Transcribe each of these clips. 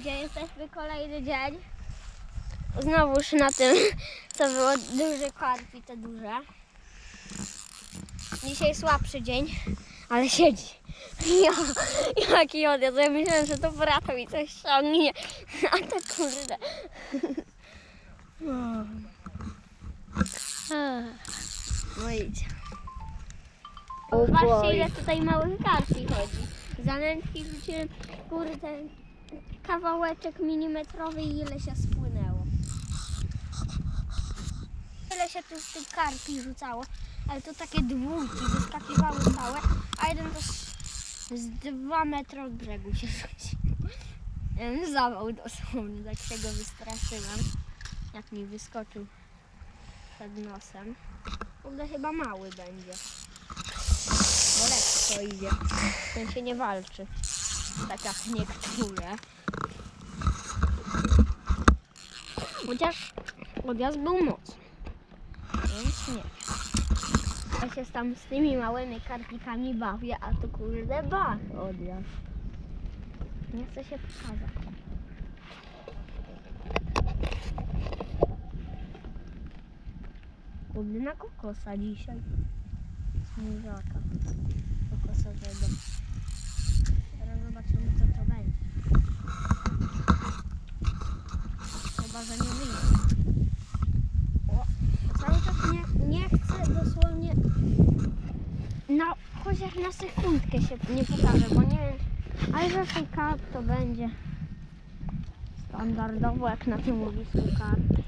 Gdzie jesteśmy kolejny dzień. Znowuż na tym, co było duży karp i te duże. Dzisiaj słabszy dzień, ale siedzi. Ja, jaki odjazd. Ja myślałem, że to brata mi coś ściągnie. A to kurde. No. Idź. Zobaczcie ile tutaj małych garści chodzi. Zanętki rzuciłem, kurde, kawałeczek milimetrowy i ile się spłynęło. Ile się tu tych karpi rzucało, ale to takie dwójki wyskakiwały całe, a jeden to z, z dwa metry od brzegu się rzucił. Zawał dosłownie, tak się go wystraszyłem, jak mi wyskoczył przed nosem. Kurde, chyba mały będzie. Bo lekko idzie. Ten się nie walczy. Tak jak niektóre. Chociaż odjazd był mocny. Więc nie. Ja się tam z tymi małymi karpikami bawię, a to kurde bach odjazd. Nie chcę się pokazać. Kurde na kokosa dzisiaj. Smużaka kokosowego. Zobaczymy co to będzie. Chyba, że nie wyjdzie. O, cały czas nie, nie chcę dosłownie no chociaż na sekundkę się nie pokażę, bo nie wiem, ale ten karp to będzie standardowo jak na tym łowisku karp.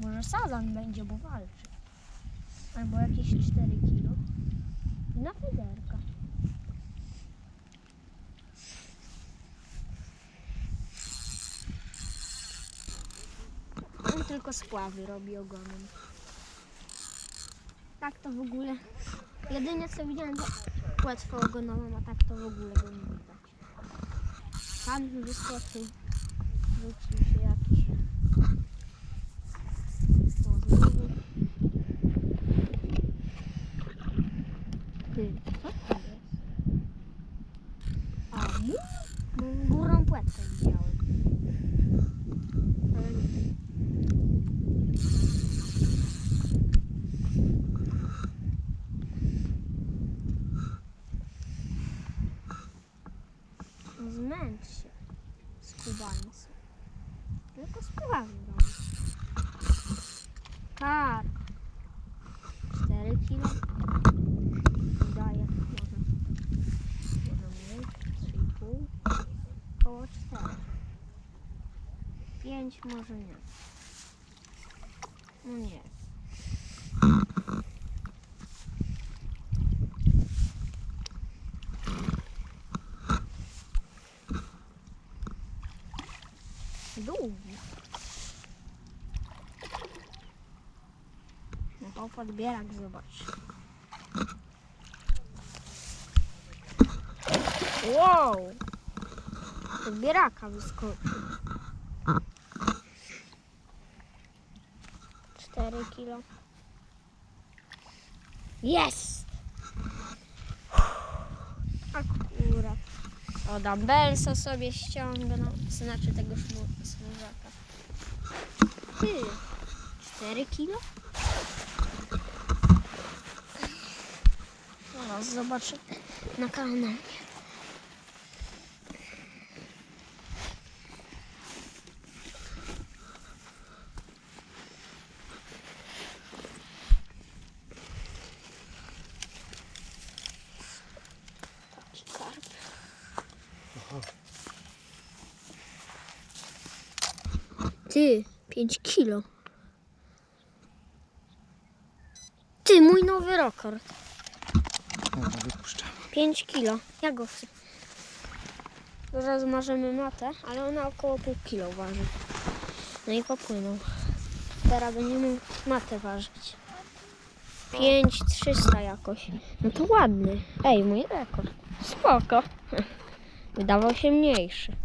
Może sazan będzie, bo walczy. Albo jakieś 4 kilo. I na federka. On tylko spławy robi ogonem. Tak to w ogóle. Jedynie co widziałem to płetwę ogonową, a tak to w ogóle go nie widać. Tam wyskoczył. Rzucił się jakiś. O, znowu. Ty, co to jest? A, mu? No, górą płetwę widziałem. Ale nie. Zmęcz się, skubańcu. Tylko sprawdzam. Tak. 4 kilo. Daje może. Może mniej. 3,5. Koło 4. 5 może nie. No nie. Długi. No to podbierak zobacz. Wow! Podbieraka wyskoczył. 4 kilo. Jest! O, dumbbellsa sobie ściągnął. Znaczy tego smużaka. Ty, 4 kilo? Zaraz zobaczę na kanale. Ty, 5 kilo. Ty, mój nowy rekord. Dobra, wypuszczam. 5 kilo. Ja go chcę. Zaraz marzymy matę, ale ona około pół kilo waży. No i popłynął. Teraz będziemy matę ważyć. 5300 jakoś. No to ładny. Ej, mój rekord. Spoko. Wydawał się mniejszy.